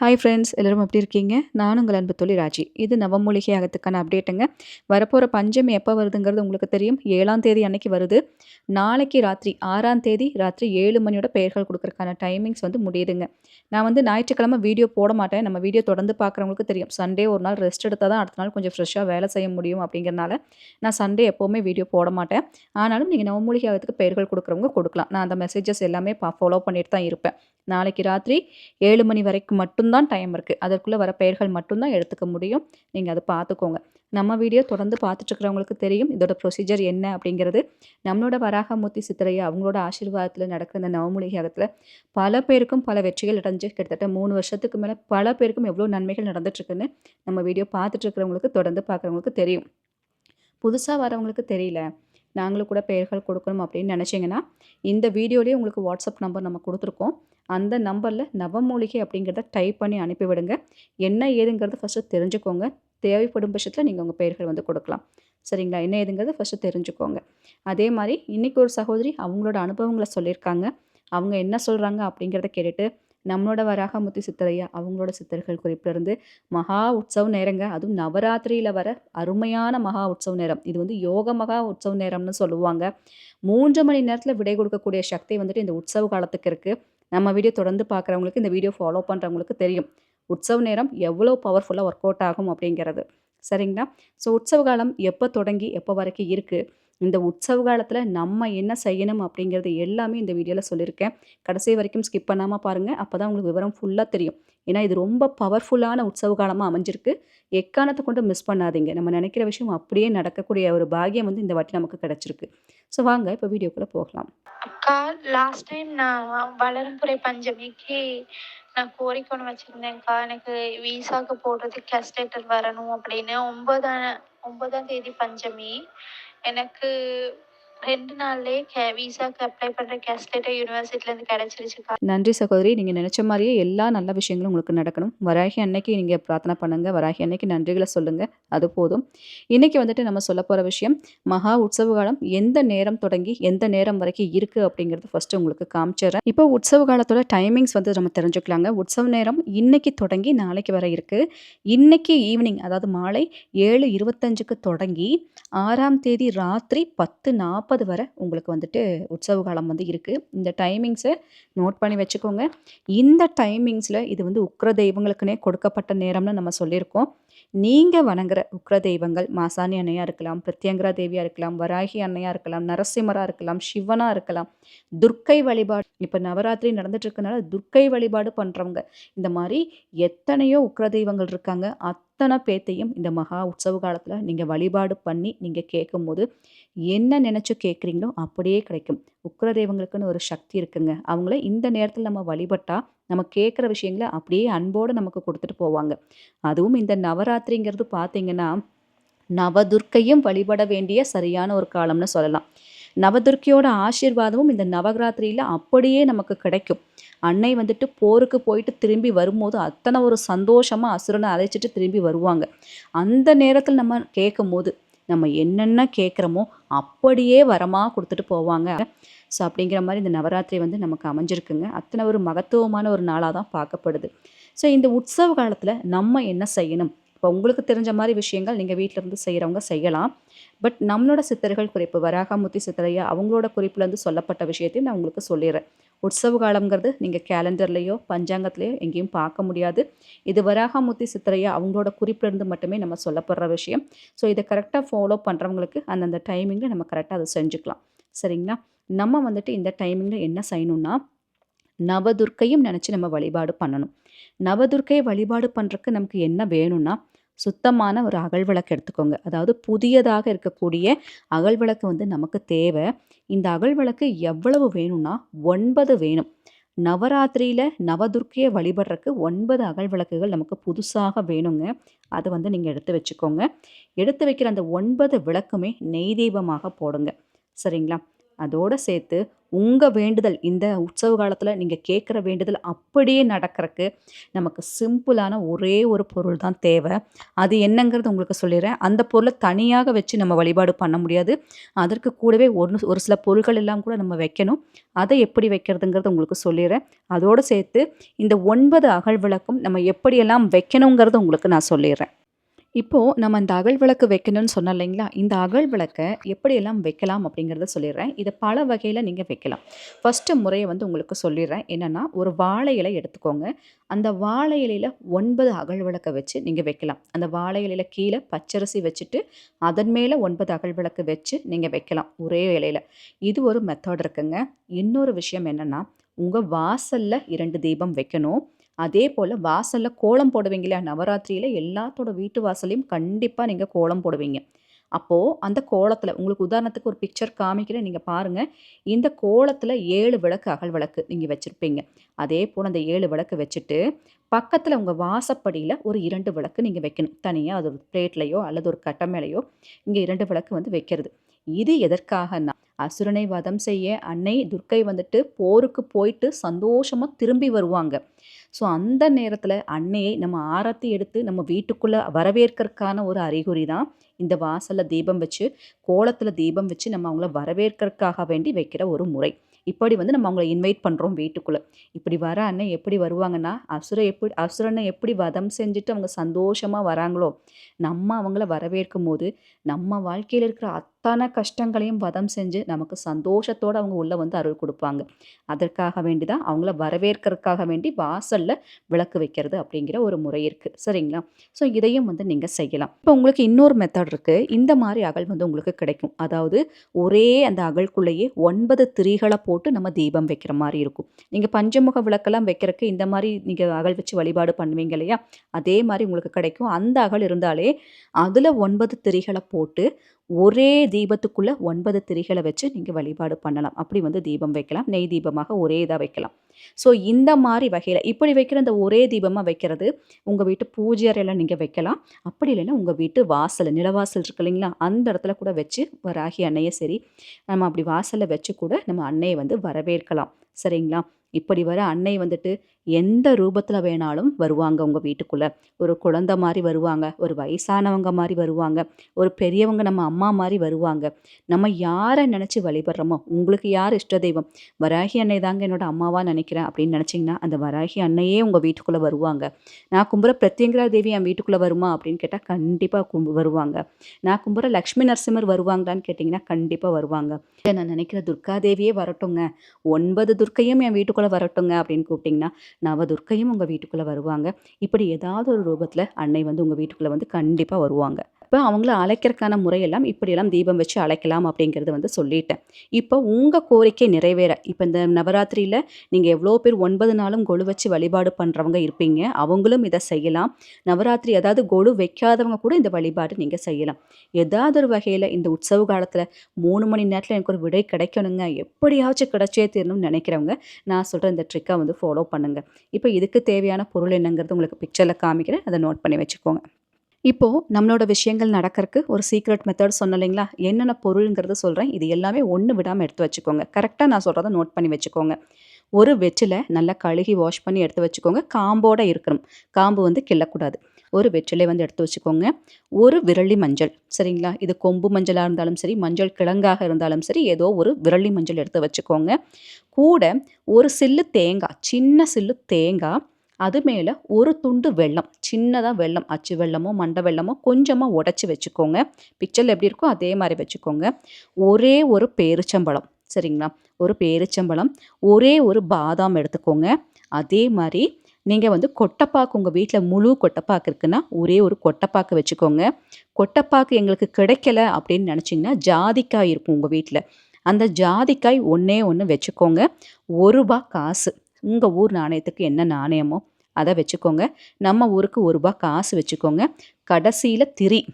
Hi friends எல்லோரும் எப்படி இருக்கீங்க? நானும் உங்கள் அன்பு தொழில் ராஜி. இது நவமூலிகை அகத்துக்கான அப்டேட்டுங்க வரப்போகிற பஞ்சமி எப்போ வருதுங்கிறது உங்களுக்கு தெரியும். ஏழாம் தேதி அன்னைக்கு வருது. நாளைக்கு ராத்திரி ஆறாம் தேதி ராத்திரி ஏழு மணியோட பெயர்கள் கொடுக்குறக்கான டைமிங்ஸ் வந்து முடியுதுங்க. நான் வந்து ஞாயிற்றுக்கிழமை வீடியோ போட மாட்டேன். நம்ம வீடியோ தொடர்ந்து பார்க்குறவங்களுக்கு தெரியும். சண்டே ஒரு நாள் ரெஸ்ட் எடுத்தால் தான் அடுத்த நாள் கொஞ்சம் ஃப்ரெஷ்ஷாக வேலை செய்ய முடியும் அப்படிங்கிறனால நான் சண்டே எப்போவுமே வீடியோ போட மாட்டேன். ஆனாலும் நீங்கள் நவமூலிகை அகத்துக்கு பெயர்கள் கொடுக்குறவங்க கொடுக்கலாம். நான் அந்த மெசேஜஸ் எல்லாமே ஃபாலோ பண்ணிட்டு தான் இருப்பேன். நாளைக்கு ராத்திரி ஏழு மணி வரைக்கும் மட்டும் மட்டும்தான் டைம் இருக்குது அதற்குள்ளே வர பெயர்கள் மட்டும்தான் எடுத்துக்க முடியும். நீங்கள் அதை பார்த்துக்கோங்க. நம்ம வீடியோ தொடர்ந்து பார்த்துட்ருக்கிறவங்களுக்கு தெரியும் இதோட ப்ரொசீஜர் என்ன அப்படிங்கிறது. நம்மளோட வராகமூர்த்தி சித்திரையை அவங்களோட ஆசீர்வாதத்தில் நடக்கிற இந்த நவமூலிகத்தில் பல பேருக்கும் பல வெற்றிகள் அடைஞ்சு கிட்டத்தட்ட மூணு வருஷத்துக்கு மேலே பல பேருக்கும் எவ்வளோ நன்மைகள் நடந்துட்டுருக்குன்னு நம்ம வீடியோ பார்த்துட்ருக்கிறவங்களுக்கு தொடர்ந்து பார்க்குறவங்களுக்கு தெரியும். புதுசாக வரவங்களுக்கு தெரியல. நாங்களும் கூட பெயர்கள் கொடுக்கணும் அப்படின்னு நினச்சிங்கன்னா இந்த வீடியோலேயே உங்களுக்கு வாட்ஸ்அப் நம்பர் நம்ம கொடுத்துருக்கோம். அந்த நம்பரில் நவமூலிகை அப்படிங்கிறத டைப் பண்ணி அனுப்பிவிடுங்க. என்ன ஏதுங்கிறத ஃபஸ்ட்டு தெரிஞ்சுக்கோங்க. தேவைப்படும் பட்சத்தில் நீங்கள் உங்கள் பெயர்கள் வந்து கொடுக்கலாம். சரிங்களா? என்ன ஏதுங்கிறத ஃபஸ்ட்டு தெரிஞ்சுக்கோங்க. அதே மாதிரி இன்றைக்கி ஒரு சகோதரி அவங்களோட அனுபவங்களை சொல்லியிருக்காங்க. அவங்க என்ன சொல்கிறாங்க அப்படிங்கிறத கேட்டுட்டு நம்மளோட வராகமுத்தி சித்தரையா அவங்களோட சித்தர்கள் குறிப்பிலிருந்து மகா உற்சவ நேரங்க. அதுவும் நவராத்திரியில் வர அருமையான மகா உற்சவ நேரம். இது வந்து யோக மகா உற்சவ நேரம்னு சொல்லுவாங்க. மூன்று மணி நேரத்தில் விடை கொடுக்கக்கூடிய சக்தி வந்துட்டு இந்த உற்சவ காலத்துக்கு இருக்குது நம்ம வீடியோ தொடர்ந்து பார்க்குறவங்களுக்கு இந்த வீடியோ ஃபாலோ பண்ணுறவங்களுக்கு தெரியும். உற்சவ நேரம் எவ்வளோ பவர்ஃபுல்லாக ஒர்க் அவுட் ஆகும் அப்படிங்கிறது. சரிங்களா? ஸோ உற்சவ காலம் எப்போ தொடங்கி எப்போ வரைக்கும் இருக்குது இந்த உற்சவ காலத்தில் நம்ம என்ன செய்யணும் அப்படிங்கிறது எல்லாமே இந்த வீடியோவில் சொல்லியிருக்கேன். கடைசி வரைக்கும் ஸ்கிப் பண்ணாமல் பாருங்கள் அப்போ தான் உங்களுக்கு விவரம் ஃபுல்லாக தெரியும். ஏன்னா இது ரொம்ப பவர்ஃபுல்லான உற்சவ காலமாக அமைஞ்சிருக்கு. எக்காரணத்தை கொண்டு மிஸ் பண்ணாதீங்க. நம்ம நினைக்கிற விஷயம் அப்படியே நடக்கக்கூடிய ஒரு பாகியம் வந்து இந்த வாட்டி நமக்கு கிடச்சிருக்கு. ஸோ வாங்க இப்போ வீடியோக்குள்ளே போகலாம். அக்கா லாஸ்ட் டைம் நான் வளர்ப்புறை பஞ்சமிக்கு நான் கோரிக்கை ஒன்று வச்சுருந்தேன்க்கா. எனக்கு விசாக்கு போடுறதுக்கு கேஸ்டேட்டர் வரணும் அப்படின்னு. ஒன்பதாம் ஒன்பதாம் தேதி பஞ்சமி. எனக்கு ரெண்டு நாள்லயே கே விசாக்கு அப்ளை பண்ணுற யூனிவர்சிட்டில இருந்து கிடச்சிருச்சுக்கா நன்றி சகோதரி. நீங்கள் நினச்ச மாதிரியே எல்லா நல்ல விஷயங்களும் உங்களுக்கு நடக்கணும். வராகி அன்னைக்கு நீங்கள் பிரார்த்தனை பண்ணுங்கள் வராகி அன்னைக்கு நன்றிகளை சொல்லுங்கள் அது போதும். இன்றைக்கி வந்துட்டு நம்ம சொல்ல போகிற விஷயம் மகா உற்சவ காலம் எந்த நேரம் தொடங்கி எந்த நேரம் வரைக்கும் இருக்குது அப்படிங்கிறது ஃபஸ்ட்டு உங்களுக்கு காமிச்சிடுறேன். இப்போ உற்சவ காலத்தோட டைமிங்ஸ் வந்து நம்ம தெரிஞ்சுக்கலாங்க. உற்சவ நேரம் இன்னைக்கு தொடங்கி நாளைக்கு வர இருக்குது இன்னைக்கு ஈவினிங் அதாவது மாலை ஏழு இருபத்தஞ்சுக்கு தொடங்கி ஆறாம் தேதி ராத்திரி பத்து நாற்பது நாற்பது வரை உங்களுக்கு வந்துட்டு உற்சவ காலம் வந்து இருக்குது இந்த டைமிங்ஸை நோட் பண்ணி வச்சுக்கோங்க. இந்த டைமிங்ஸில் இது வந்து உக்ர தெய்வங்களுக்குனே கொடுக்கப்பட்ட நேரம்னு நம்ம சொல்லியிருக்கோம். நீங்கள் வணங்குற உக்ர தெய்வங்கள் மாசாணி அன்னையாக இருக்கலாம் பிரத்யங்கரா தேவியாக இருக்கலாம் வராகி அன்னையாக இருக்கலாம் நரசிம்மராக இருக்கலாம் சிவனாக இருக்கலாம். துர்க்கை வழிபாடு இப்போ நவராத்திரி நடந்துட்டு இருக்கனால துர்க்கை வழிபாடு பண்ணுறவங்க இந்த மாதிரி எத்தனையோ உக்ர தெய்வங்கள் இருக்காங்க. அத் அத்தனை பேத்தையும் இந்த மகா உற்சவ காலத்தில் நீங்கள் வழிபாடு பண்ணி நீங்கள் கேட்கும்போது என்ன நினச்சி கேட்குறீங்களோ அப்படியே கிடைக்கும். உக்ர தெய்வங்களுக்குன்னு ஒரு சக்தி இருக்குங்க. அவங்கள இந்த நேரத்தில் நம்ம வழிபட்டால் நம்ம கேட்குற விஷயங்களை அப்படியே அன்போடு நமக்கு கொடுத்துட்டு போவாங்க. அதுவும் இந்த நவராத்திரிங்கிறது பார்த்தீங்கன்னா நவதுர்க்கையும் வழிபட வேண்டிய சரியான ஒரு காலம்னு சொல்லலாம். நவதுர்க்கியோட ஆசீர்வாதமும் இந்த நவராத்திரியில் அப்படியே நமக்கு கிடைக்கும். அன்னை வந்துட்டு போருக்கு போயிட்டு திரும்பி வரும்போது அத்தனை ஒரு சந்தோஷமாக அசுரனை அழைச்சிட்டு திரும்பி வருவாங்க. அந்த நேரத்தில் நம்ம கேட்கும் போது நம்ம என்னென்ன கேட்குறோமோ அப்படியே வரமாக கொடுத்துட்டு போவாங்க. ஸோ அப்படிங்கிற மாதிரி இந்த நவராத்திரி வந்து நமக்கு அமைஞ்சிருக்குங்க. அத்தனை ஒரு மகத்துவமான ஒரு நாளாக தான் பார்க்கப்படுது. ஸோ இந்த உற்சவ காலத்தில் நம்ம என்ன செய்யணும்? இப்போ உங்களுக்கு தெரிஞ்ச மாதிரி விஷயங்கள் நீங்கள் வீட்டில் இருந்து செய்கிறவங்க செய்யலாம். பட் நம்மளோட சித்தர்கள் குறிப்பு வராகமுத்தி சித்தரையா அவங்களோட குறிப்புலேருந்து சொல்லப்பட்ட விஷயத்தையும் நான் உங்களுக்கு சொல்லிடுறேன் உற்சவ காலங்கிறது நீங்கள் கேலண்டர்லேயோ பஞ்சாங்கத்துலேயோ எங்கேயும் பார்க்க முடியாது. இது வராகமுத்தி சித்திரையா அவங்களோட குறிப்பிலிருந்து மட்டுமே நம்ம சொல்லப்படுற விஷயம். ஸோ இதை கரெக்டாக ஃபாலோ பண்ணுறவங்களுக்கு அந்தந்த டைமிங்கில் நம்ம கரெக்டாக அதை செஞ்சுக்கலாம். சரிங்களா? நம்ம வந்துட்டு இந்த டைமிங்கில் என்ன செய்யணும்னா நவதுர்க்கையும் நினச்சி நம்ம வழிபாடு பண்ணணும். நவதுர்க்கையை வழிபாடு பண்ணுறதுக்கு நமக்கு என்ன வேணும்னா சுத்தமான ஒரு அகல் விளக்கு எடுத்துக்கோங்க. அதாவது புதியதாக இருக்கக்கூடிய அகல் விளக்கு வந்து நமக்கு தேவை. இந்த அகல் விளக்கு எவ்வளவு வேணும்னா ஒன்பது வேணும். நவராத்திரியில் நவதுர்க்கையை வழிபடுறக்கு ஒன்பது அகல் விளக்குகள் நமக்கு புதுசாக வேணுங்க. அதை வந்து நீங்கள் எடுத்து வச்சுக்கோங்க. எடுத்து வைக்கிற அந்த ஒன்பது விளக்குமே நெய் தீபமாக போடுங்க. சரிங்களா? அதோடு சேர்த்து உங்கள் வேண்டுதல் இந்த உற்சவ காலத்தில் நீங்கள் கேட்குற வேண்டுதல் அப்படியே நடக்கிறக்கு நமக்கு சிம்பிளான ஒரே ஒரு பொருள் தான் தேவை. அது என்னங்கிறது உங்களுக்கு சொல்லிடுறேன் அந்த பொருளை தனியாக வச்சு நம்ம வழிபாடு பண்ண முடியாது. அதற்கு கூடவே ஒன்று ஒரு சில பொருட்கள் எல்லாம் கூட நம்ம வைக்கணும். அதை எப்படி வைக்கிறதுங்கிறது உங்களுக்கு சொல்லிடுறேன் அதோடு சேர்த்து இந்த ஒன்பது அகல் விளக்கும் நம்ம எப்படியெல்லாம் வைக்கணுங்கிறது உங்களுக்கு நான் சொல்லிடுறேன் இப்போது நம்ம இந்த அகல் விளக்கு வைக்கணும்னு சொன்னோம் இல்லைங்களா? இந்த அகல் விளக்கை எப்படியெல்லாம் வைக்கலாம் அப்படிங்கிறத சொல்லிடுறேன். இதை பல வகையில் நீங்கள் வைக்கலாம். ஃபஸ்ட்டு முறையை வந்து உங்களுக்கு சொல்லிடுறேன். என்னென்னா ஒரு வாழை இலை எடுத்துக்கோங்க. அந்த வாழை இலையில் ஒன்பது அகல் விளக்கை வச்சு நீங்கள் வைக்கலாம். அந்த வாழை இலையில் கீழே பச்சரிசி வச்சுட்டு அதன் மேலே ஒன்பது அகல் விளக்கு வச்சு நீங்கள் வைக்கலாம் ஒரே இலையில். இது ஒரு மெத்தட் இருக்குங்க. இன்னொரு விஷயம் என்னென்னா உங்கள் வாசலில் இரண்டு தீபம் வைக்கணும். அதே போல் வாசலில் கோலம் போடுவீங்களா நவராத்திரியில் எல்லாத்தோட வீட்டு வாசலையும் கண்டிப்பாக நீங்கள் கோலம் போடுவீங்க. அப்போது அந்த கோலத்தில் உங்களுக்கு உதாரணத்துக்கு ஒரு பிக்சர் காமிக்கிறேன் நீங்கள் பாருங்கள் இந்த கோலத்தில் ஏழு விளக்கு அகல் விளக்கு நீங்கள் வச்சுருப்பீங்க. அதே போல் அந்த ஏழு விளக்கு வச்சுட்டு பக்கத்தில் உங்கள் வாசப்படியில் ஒரு இரண்டு விளக்கு நீங்கள் வைக்கணும். தனியாக அது ஒரு பிளேட்லையோ அல்லது ஒரு கட்டமேலையோ இங்கே இரண்டு விளக்கு வந்து வைக்கிறது. இது எதற்காகன்னா அசுரனை வதம் செய்ய அன்னை துர்க்கை வந்துட்டு போருக்கு போயிட்டு சந்தோஷமாக திரும்பி வருவாங்க. ஸோ அந்த நேரத்தில் அன்னையை நம்ம ஆரத்தி எடுத்து நம்ம வீட்டுக்குள்ளே வரவேற்கிறதுக்கான ஒரு அறிகுறி தான் இந்த வாசலில் தீபம் வச்சு கோலத்தில் தீபம் வச்சு நம்ம அவங்கள வரவேற்கிறதுக்காக வேண்டி வைக்கிற ஒரு முறை. இப்படி வந்து நம்ம அவங்கள இன்வைட் பண்ணுறோம் வீட்டுக்குள்ளே. இப்படி வர அண்ணன் எப்படி வருவாங்கன்னா அசுர எப்படி அசுரனை எப்படி வதம் செஞ்சுட்டு அவங்க சந்தோஷமாக வராங்களோ நம்ம அவங்கள வரவேற்கும் போது நம்ம வாழ்க்கையில் இருக்கிற அத்தனை கஷ்டங்களையும் வதம் செஞ்சு நமக்கு சந்தோஷத்தோடு அவங்க உள்ளே வந்து அருள் கொடுப்பாங்க. அதற்காக வேண்டி தான் அவங்கள வரவேற்கிறதுக்காக வேண்டி வாசலில் விளக்கு வைக்கிறது அப்படிங்கிற ஒரு முறை இருக்குது சரிங்களா? ஸோ இதையும் வந்து நீங்கள் செய்யலாம். இப்போ உங்களுக்கு இன்னொரு மெத்தட் இருக்குது இந்த மாதிரி அகல் வந்து உங்களுக்கு கிடைக்கும். அதாவது ஒரே அந்த அகல்குள்ளேயே ஒன்பது திரிகளை போட்டு நம்ம தீபம் வைக்கிற மாதிரி இருக்கும். நீங்கள் பஞ்சமுக விளக்கெல்லாம் வைக்கிறதுக்கு இந்த மாதிரி நீங்கள் அகல் வச்சு வழிபாடு பண்ணுவீங்க இல்லையா? அதே மாதிரி உங்களுக்கு கிடைக்கும். அந்த அகல் இருந்தாலே அதில் ஒன்பது திரிகளை போட்டு ஒரே தீபத்துக்குள்ளே ஒன்பது திரிகளை வச்சு நீங்கள் வழிபாடு பண்ணலாம். அப்படி வந்து தீபம் வைக்கலாம். நெய் தீபமாக ஒரே இதாக வைக்கலாம். ஸோ இந்த மாதிரி வகையில் இப்படி வைக்கிற இந்த ஒரே தீபமாக வைக்கிறது உங்கள் வீட்டு பூஜை அறையில் நீங்கள் வைக்கலாம். அப்படி இல்லைன்னா உங்கள் வீட்டு வாசல் நிலவாசல் இருக்கு இல்லைங்களா? அந்த இடத்துல கூட வச்சு வராகி அன்னையை சரி நம்ம அப்படி வாசலில் வச்சு கூட நம்ம அன்னையை வந்து வரவேற்கலாம். சரிங்களா? இப்படி வர அன்னை வந்துட்டு எந்த ரூபத்தில் வேணாலும் வருவாங்க உங்கள் வீட்டுக்குள்ளே. ஒரு குழந்த மாதிரி வருவாங்க ஒரு வயசானவங்க மாதிரி வருவாங்க ஒரு பெரியவங்க நம்ம அம்மா மாதிரி வருவாங்க. நம்ம யாரை நினச்சி வழிபடுறோமோ உங்களுக்கு யார் இஷ்ட தெய்வம்? வராகி அன்னை தாங்க என்னோட அம்மாவாக நினைக்கிறேன் அப்படின்னு நினச்சிங்கன்னா அந்த வராகி அன்னையே உங்கள் வீட்டுக்குள்ளே வருவாங்க. நான் கும்புற பிரத்யங்கரா தேவி என் வீட்டுக்குள்ளே வருமா அப்படின்னு கேட்டால் கண்டிப்பாக கும்பு வருவாங்க. நான் கும்புற லக்ஷ்மி நரசிம்மர் வருவாங்களான்னு கேட்டிங்கன்னா கண்டிப்பாக வருவாங்க. நான் நினைக்கிற துர்கா தேவியே வரட்டுங்க. ஒன்பது துர்க்கையும் என் வீட்டுக்குள்ளே வரட்டுங்க அப்படின்னு கூப்பிட்டிங்கன்னா நவதுர்க்கையும் உங்கள் வீட்டுக்குள்ளே வருவாங்க. இப்படி ஏதாவது ஒரு ரூபத்தில் அன்னை வந்து உங்கள் வீட்டுக்குள்ளே வந்து கண்டிப்பாக வருவாங்க. இப்போ அவங்கள அழைக்கிறதுக்கான முறையெல்லாம் இப்படியெல்லாம் தீபம் வச்சு அழைக்கலாம் அப்படிங்கிறது வந்து சொல்லிட்டேன். இப்போ உங்கள் கோரிக்கை நிறைவேற இப்போ இந்த நவராத்திரியில் நீங்கள் எவ்வளோ பேர் ஒன்பது நாளும் கொழு வச்சு வழிபாடு பண்ணுறவங்க இருப்பீங்க அவங்களும் இதை செய்யலாம். நவராத்திரி அதாவது கொழு வைக்காதவங்க கூட இந்த வழிபாடு நீங்கள் செய்யலாம். ஏதாவது ஒரு வகையில் இந்த உற்சவ காலத்தில் மூணு மணி நேரத்தில் எனக்கு ஒரு விடை கிடைக்கணுங்க எப்படியாச்சும் கிடைச்சே தீரணும்னு நினைக்கிறவங்க நான் சொல்கிற இந்த ட்ரிக்கை வந்து ஃபாலோ பண்ணுங்கள் இப்போ இதுக்கு தேவையான பொருள் என்னங்கிறது உங்களுக்கு பிக்சரில் காமிக்கிறேன் அதை நோட் பண்ணி வச்சுக்கோங்க. இப்போது நம்மளோட விஷயங்கள் நடக்கறக்கு ஒரு சீக்ரெட் மெத்தட் சொன்ன இல்லைங்களா? என்னென்ன பொருளுங்கிறத சொல்கிறேன் இது எல்லாமே ஒன்று விடாமல் எடுத்து வச்சுக்கோங்க. கரெக்டாக நான் சொல்கிறத நோட் பண்ணி வச்சுக்கோங்க. ஒரு வெற்றிலை நல்லா கழுகி வாஷ் பண்ணி எடுத்து வச்சுக்கோங்க. காம்போட இருக்கணும். காம்பு வந்து கிள்ளக்கூடாது. ஒரு வெற்றிலை வந்து எடுத்து வச்சுக்கோங்க. ஒரு விரலி மஞ்சள். சரிங்களா? இது கொம்பு மஞ்சளாக இருந்தாலும் சரி மஞ்சள் கிழங்காக இருந்தாலும் சரி ஏதோ ஒரு விரலி மஞ்சள் எடுத்து வச்சுக்கோங்க. கூட ஒரு சில்லு தேங்காய் சின்ன சில்லு தேங்காய் அது மேலே ஒரு துண்டு வெல்லம் சின்னதாக வெல்லம் அச்சு வெள்ளமோ மண்டை வெல்லமோ கொஞ்சமாக உடச்சி வச்சுக்கோங்க. பிக்சரில் எப்படி இருக்கோ அதே மாதிரி வச்சுக்கோங்க. ஒரே ஒரு பேரிச்சம்பழம் சரிங்களா? ஒரு பேரிச்சம்பழம் ஒரே ஒரு பாதாம் எடுத்துக்கோங்க. அதே மாதிரி நீங்கள் வந்து கொட்டைப்பாக்கு உங்கள் வீட்டில் முழு கொட்டைப்பாக்கு இருக்குன்னா ஒரே ஒரு கொட்டைப்பாக்கு வச்சுக்கோங்க. கொட்டைப்பாக்கு எங்களுக்கு கிடைக்கல அப்படின்னு நினச்சிங்கன்னா ஜாதிக்காய் இருக்கும் உங்கள் வீட்டில் அந்த ஜாதிக்காய் ஒன்றே ஒன்று வச்சுக்கோங்க. ஒரு ரூபா காசு. உங்கள் ஊர் நாணயத்துக்கு என்ன நாணயமோ அதை வச்சுக்கோங்க. நம்ம ஊருக்கு ஒரு ரூபா காசு வச்சுக்கோங்க. கடைசியில் திரி.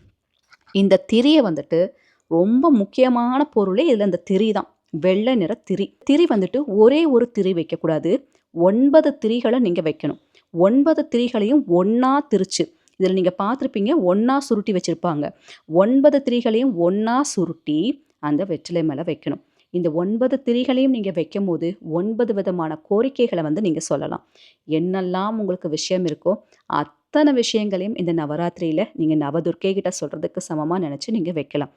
இந்த திரியை வந்துட்டு ரொம்ப முக்கியமான பொருளே இதில் இந்த திரி தான். வெள்ளை நிற திரி. திரி வந்துட்டு ஒரே ஒரு திரி வைக்கக்கூடாது. ஒன்பது திரிகளை நீங்கள் வைக்கணும். ஒன்பது திரிகளையும் ஒன்றா திரிச்சு. இதில் நீங்கள் பார்த்துருப்பீங்க ஒன்றா சுருட்டி வச்சுருப்பாங்க. ஒன்பது திரிகளையும் ஒன்றா சுருட்டி அந்த வெற்றிலை மேலே வைக்கணும். இந்த ஒன்பது திரிகளையும் நீங்கள் வைக்கும் போது ஒன்பது விதமான கோரிக்கைகளை வந்து நீங்கள் சொல்லலாம். என்னெல்லாம் உங்களுக்கு விஷயம் இருக்கோ அத்தனை விஷயங்களையும் இந்த நவராத்திரியில் நீங்கள் நவதுர்க்கை கிட்ட சொல்கிறதுக்கு சமமாக நினச்சி நீங்கள் வைக்கலாம்.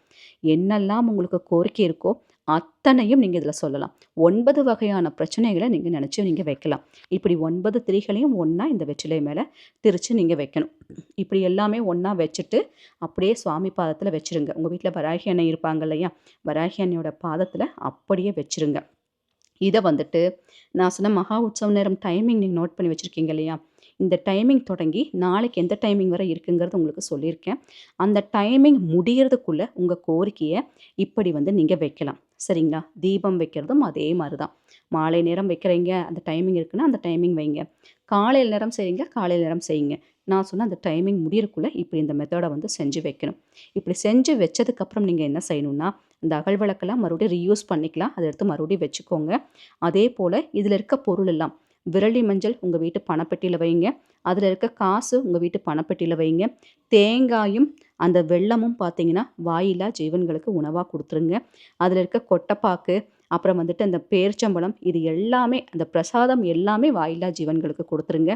என்னெல்லாம் உங்களுக்கு கோரிக்கை இருக்கோ அத்தனையும் நீங்கள் இதில் சொல்லலாம். ஒன்பது வகையான பிரச்சனைகளை நீங்கள் நினச்சி நீங்கள் வைக்கலாம். இப்படி ஒன்பது திரிகளையும் ஒன்றா இந்த வெற்றிலை மேலே திரித்து நீங்கள் வைக்கணும். இப்படி எல்லாமே ஒன்றா வச்சுட்டு அப்படியே சுவாமி பாதத்தில் வச்சுருங்க. உங்கள் வீட்டில் வராகி அண்ணன் இருப்பாங்க இல்லையா? வராகி அன்னையோட பாதத்தில் அப்படியே வச்சுருங்க. இதை வந்துட்டு நான் சொன்ன மகா உற்சவ நேரம் டைமிங் நீங்கள் நோட் பண்ணி வச்சுருக்கீங்க இல்லையா? இந்த டைமிங் தொடங்கி நாளைக்கு எந்த டைமிங் வரை இருக்குங்கிறது உங்களுக்கு சொல்லியிருக்கேன். அந்த டைமிங் முடிகிறதுக்குள்ளே உங்கள் கோரிக்கையை இப்படி வந்து நீங்கள் வைக்கலாம். சரிங்களா? தீபம் வைக்கிறதும் அதே மாதிரி தான் மாலை நேரம் வைக்கிறீங்க அந்த டைமிங் இருக்குன்னா அந்த டைமிங் வைங்க. காலையில் நேரம் செய்யுங்க காலையில் நேரம் செய்யுங்க. நான் சொன்ன அந்த டைமிங் முடியறக்குள்ளே இப்படி இந்த மெத்தடை வந்து செஞ்சு வைக்கணும். இப்படி செஞ்சு வச்சதுக்கப்புறம் நீங்கள் என்ன செய்யணும்னா இந்த அகல் விளக்கெல்லாம் மறுபடியும் ரீயூஸ் பண்ணிக்கலாம். அதை எடுத்து மறுபடியும் வச்சுக்கோங்க. அதே போல் இதில் இருக்க பொருள் எல்லாம் விரலி மஞ்சள் உங்கள் வீட்டு பணப்பெட்டியில் வைங்க. அதில் இருக்க காசு உங்கள் வீட்டு பணப்பெட்டியில் வைங்க. தேங்காயும் அந்த வெள்ளமும் பார்த்தீங்கன்னா வாயிலாக ஜீவன்களுக்கு உணவாக கொடுத்துருங்க. அதில் இருக்க கொட்டைப்பாக்கு அப்புறம் வந்துட்டு அந்த பேர்ச்சம்பழம் இது எல்லாமே அந்த பிரசாதம் எல்லாமே வாயில்லா ஜீவன்களுக்கு கொடுத்துருங்க.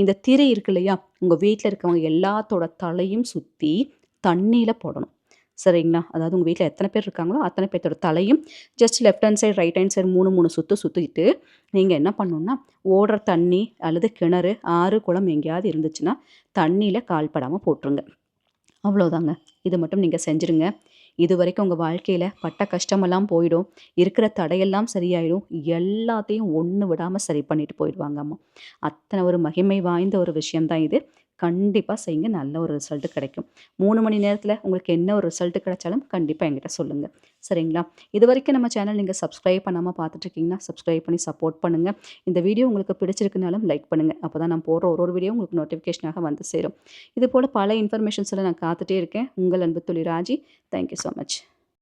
இந்த திரை இருக்கு இல்லையா? உங்கள் வீட்டில் இருக்கவங்க எல்லாத்தோட தலையும் சுற்றி தண்ணியில் போடணும். சரிங்களா? அதாவது உங்கள் வீட்டில் எத்தனை பேர் இருக்காங்களோ அத்தனை பேர்த்தோட தலையும் just left hand side right hand side மூணு மூணு சுற்று சுற்றிட்டு நீங்கள் என்ன பண்ணணுன்னா ஓடுற தண்ணி அல்லது கிணறு ஆறு குளம் எங்கேயாவது இருந்துச்சுன்னா தண்ணியில் கால்படாமல் போட்டுருங்க. அவ்வளோதாங்க இது மட்டும் நீங்கள் செஞ்சுருங்க. இது வரைக்கும் உங்கள் வாழ்க்கையில் பட்ட கஷ்டமெல்லாம் போயிடும். இருக்கிற தடையெல்லாம் சரியாயிடும். எல்லாத்தையும் ஒன்று விடாமல் சரி பண்ணிட்டு போயிடுவாங்க அம்மா. அத்தனை ஒரு மகிமை வாய்ந்த ஒரு விஷயம்தான் இது. கண்டிப்பாக செய்யுங்க. நல்ல ஒரு ரிசல்ட் கிடைக்கும். மூணு மணி நேரத்தில் உங்களுக்கு என்ன ஒரு ரிசல்ட் கிடைச்சாலும் கண்டிப்பாக என்கிட்ட சொல்லுங்கள் சரிங்களா? இது வரைக்கும் நம்ம சேனல் நீங்கள் சப்ஸ்கிரைப் பண்ணாமல் பார்த்துட்ருக்கீங்கன்னா சப்ஸ்கிரைப் பண்ணி சப்போர்ட் பண்ணுங்கள் இந்த வீடியோ உங்களுக்கு பிடிச்சிருக்குனாலும் லைக் பண்ணுங்கள் அப்போ தான் நான் போடுற ஒரு ஒரு வீடியோ உங்களுக்கு நோட்டிஃபிகேஷனாக வந்து சேரும். இது போல் பல இன்ஃபர்மேஷன்ஸில் நான் காத்துட்டே இருக்கேன். உங்கள் அன்பு துளி ராஜி. Thank you so much